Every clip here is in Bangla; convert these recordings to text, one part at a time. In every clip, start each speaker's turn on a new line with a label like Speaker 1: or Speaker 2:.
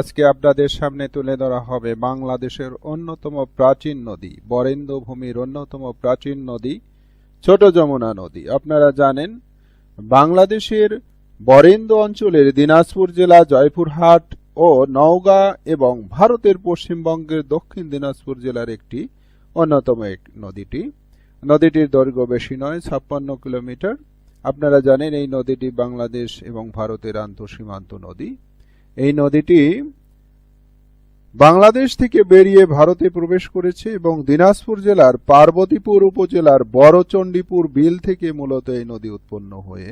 Speaker 1: আজকে আপনাদের সামনে তুলে ধরা হবে বাংলাদেশের অন্যতম প্রাচীন নদী বরেন্দ্র ভূমির অন্যতম প্রাচীন নদী ছোট যমুনা নদী আপনারা জানেন বাংলাদেশের বরেন্দ্র অঞ্চলের দিনাজপুর জেলা জয়পুরহাট ও নওগাঁ এবং ভারতের পশ্চিমবঙ্গের দক্ষিণ দিনাজপুর জেলার একটি অন্যতম এক নদীটি নদীটির দৈর্ঘ্য বেশি নয় ছাপ্পান্ন কিলোমিটার আপনারা জানেন এই নদীটি বাংলাদেশ এবং ভারতের আন্তঃসীমান্ত নদী এই নদীটি বাংলাদেশ থেকে বেরিয়ে ভারতে প্রবেশ করেছে এবং দিনাজপুর জেলার পার্বতীপুর উপজেলার বড়চণ্ডীপুর বিল থেকে মূলত এই নদী উৎপন্ন হয়ে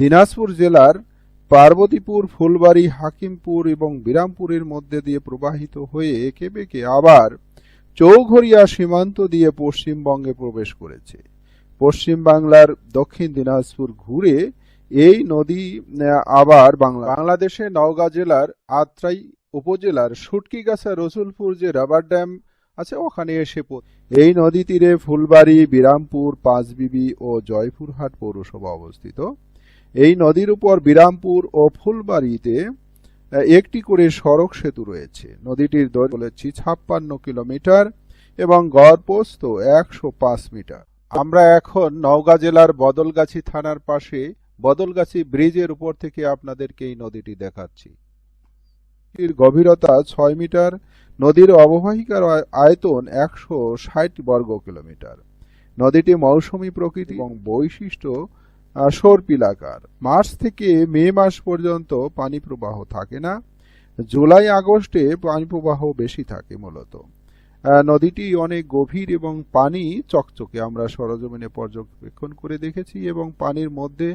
Speaker 1: দিনাজপুর জেলার পার্বতীপুর ফুলবাড়ি হাকিমপুর এবং বিরামপুরের মধ্যে দিয়ে প্রবাহিত হয়ে একে বেঁকে আবার চৌঘরিয়া সীমান্ত দিয়ে পশ্চিমবঙ্গে প্রবেশ করেছে পশ্চিম বাংলার দক্ষিণ দিনাজপুর ঘুরে এই নদী আবার বাংলা বাংলাদেশে নওগাঁ জেলার আত্রাই উপজেলার সুটকিগাছা রসুলপুর যে রাবার ড্যাম আছে ওখানে এসে এই নদী তীরে ফুলবাড়ি বিরামপুর পাঁচবিবি ও জয়পুরহাট পৌরসভা অবস্থিত এই নদীর উপর বিরামপুর ও ফুলবাড়িতে একটি করে সড়ক সেতু রয়েছে নদীটির দৈর্ঘ্য বলেছি ছাপ্পান্ন কিলোমিটার এবং গড়পোস্ত একশো পাঁচ মিটার আমরা এখন নওগাঁ জেলার বদলগাছি থানার পাশে বদলগাছি ব্রিজের উপর থেকে আপনাদেরকে এই নদীটি দেখাচ্ছি নদীর গভীরতা ছয় মিটার নদীর অববাহিকার আয়তন একশো ষাট বর্গ কিলোমিটার নদীটি মৌসুমি প্রকৃতি এবং বৈশিষ্ট্য সর্পিলাকার মার্চ থেকে মে মাস পর্যন্ত পানি প্রবাহ থাকে না জুলাই আগস্টে পানি প্রবাহ বেশি থাকে মূলত নদীটি অনেক গভীর এবং পানি চকচকে আমরা সরজমিনে পর্যবেক্ষণ করে দেখেছি এবং পানির মধ্যে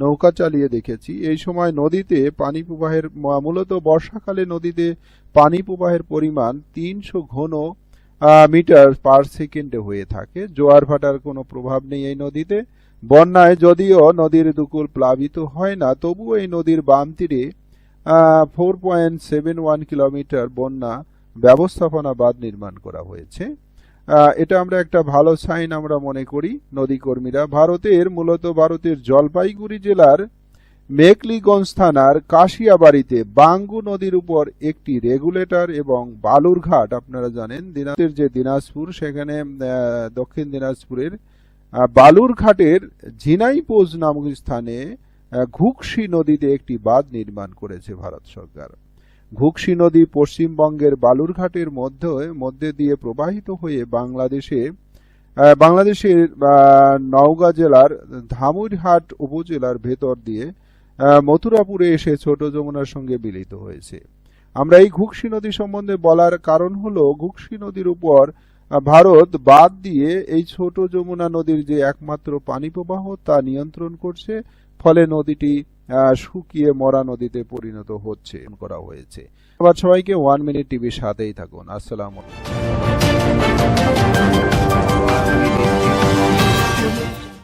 Speaker 1: নৌকা চালিয়ে দেখেছি এই সময় নদীতে পানি প্রবাহের মূলত বর্ষাকালে নদীতে পানি প্রবাহের পরিমাণ তিনশো ঘন মিটার পার সেকেন্ডে হয়ে থাকে জোয়ার ভাটার কোনো প্রভাব নেই এই নদীতে বন্যায় যদিও নদীর দুকুল প্লাবিত হয় না তবুও এই নদীর বাম তীরে four point seven one kilometre বন্যা ব্যবস্থাপনা বাঁধ নির্মাণ করা হয়েছে এটা আমরা একটা ভালো সাইন আমরা মনে করি নদী কর্মীরা ভারতের মূলত ভারতের জলপাইগুড়ি জেলার মেকলিগঞ্জ থানার কাশিয়াবাড়িতে বাঙ্গু নদীর উপর একটি রেগুলেটর এবং বালুরঘাট আপনারা জানেন দিনাজপুরের যে দিনাজপুর সেখানে দক্ষিণ দিনাজপুরের বালুরঘাটের ঝিনাইপোজ নামক স্থানে ঘুকসি নদীতে একটি বাঁধ নির্মাণ করেছে ভারত সরকার ঘুগসি নদী পশ্চিমবঙ্গের বালুরঘাটের মধ্যে মধ্যে দিয়ে প্রবাহিত হয়ে বাংলাদেশে বাংলাদেশের নওগাঁ জেলার ধামুরহাট উপজেলার ভেতর দিয়ে মথুরাপুরে এসে ছোট যমুনার সঙ্গে মিলিত হয়েছে আমরা এই ঘুগসি নদী সম্বন্ধে বলার কারণ হল ঘুগসি নদীর উপর ভারত বাদ দিয়ে এই ছোট যমুনা নদীর যে একমাত্র পানি প্রবাহ তা নিয়ন্ত্রণ করছে ফলে নদীটি শুকিয়ে মরা নদীতে পরিণত হচ্ছে করা হয়েছে আবার সবাইকে ওয়ান মিনিট টিভির সাথেই থাকুন আসসালাম